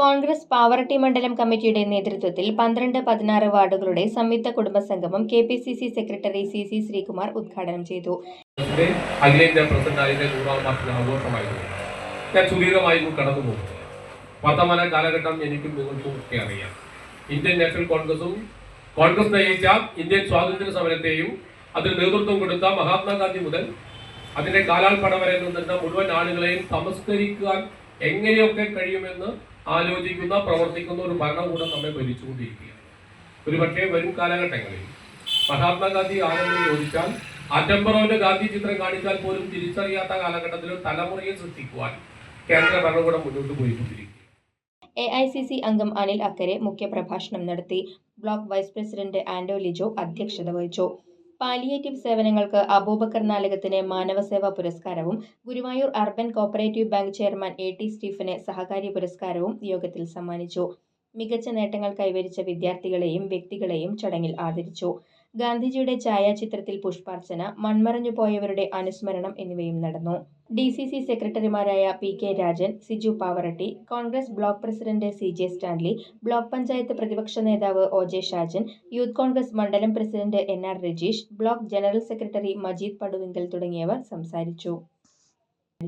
കോൺഗ്രസ് പാവറട്ടി മണ്ഡലം കമ്മിറ്റിയുടെ നേതൃത്വത്തിൽ പന്ത്രണ്ട് പതിനാറ് വാർഡുകളുടെ സംയുക്ത കുടുംബസംഗമം K P C C secretary C C Sreekumar ഉദ്ഘാടനം ചെയ്തു. ഞാൻ സുദീർഘമായി കടന്നു പോകും വർത്തമാന കാലഘട്ടം എനിക്കും നിങ്ങൾക്കും ഒക്കെ അറിയാം. ഇന്ത്യൻ നാഷണൽ കോൺഗ്രസും കോൺഗ്രസ് നയിച്ച ഇന്ത്യൻ സ്വാതന്ത്ര്യ സമരത്തെയും അതിന് നേതൃത്വം കൊടുത്ത മഹാത്മാഗാന്ധി മുതൽ അതിന്റെ കാലാൾപ്പട വരെ നിന്നിരുന്ന മുഴുവൻ ആളുകളെയും സംസ്കരിക്കാൻ എങ്ങനെയൊക്കെ കഴിയുമെന്ന് ആലോചിക്കുന്ന പ്രവർത്തിക്കുന്ന ഒരു ഭരണകൂടം നമ്മെ ഭരിച്ചുകൊണ്ടിരിക്കുകയാണ്. ഒരുപക്ഷെ വരും കാലഘട്ടങ്ങളിൽ മഹാത്മാഗാന്ധി ആരെന്ന് ചോദിച്ചാൽ അറ്റംബറോന്റെ ഗാന്ധി ചിത്രം കാണിച്ചാൽ പോലും തിരിച്ചറിയാത്ത കാലഘട്ടത്തിൽ തലമുറയെ സൃഷ്ടിക്കുവാൻ കേന്ദ്ര ഭരണകൂടം മുന്നോട്ട് പോയിക്കൊണ്ടിരിക്കുക എ ഐ സി സി അംഗം അനിൽ അക്കരെ മുഖ്യപ്രഭാഷണം നടത്തി. Block vice president Ando Lijo അധ്യക്ഷത വഹിച്ചു. പാലിയേറ്റീവ് സേവനങ്ങൾക്ക് അബൂബക്കർ നാലകത്തിന് മാനവസേവാ പുരസ്കാരവും Guruvayur urban cooperative bank chairman A T Stephen സഹകാരി പുരസ്കാരവും യോഗത്തിൽ സമ്മാനിച്ചു. മികച്ച നേട്ടങ്ങൾ കൈവരിച്ച വിദ്യാർത്ഥികളെയും വ്യക്തികളെയും ചടങ്ങിൽ ആദരിച്ചു. ഗാന്ധിജിയുടെ ഛായാചിത്രത്തിൽ പുഷ്പാർച്ചന മൺമറഞ്ഞു പോയവരുടെ അനുസ്മരണം എന്നിവയും നടന്നു. ഡി സി സി സെക്രട്ടറിമാരായ P K Rajan Siju Pavaratty Congress block president C J Stanley block panchayat പ്രതിപക്ഷ നേതാവ് O J Shajan youth Congress മണ്ഡലം president N R Rajeesh block general secretary Majeed Paduvinkal തുടങ്ങിയവർ സംസാരിച്ചു.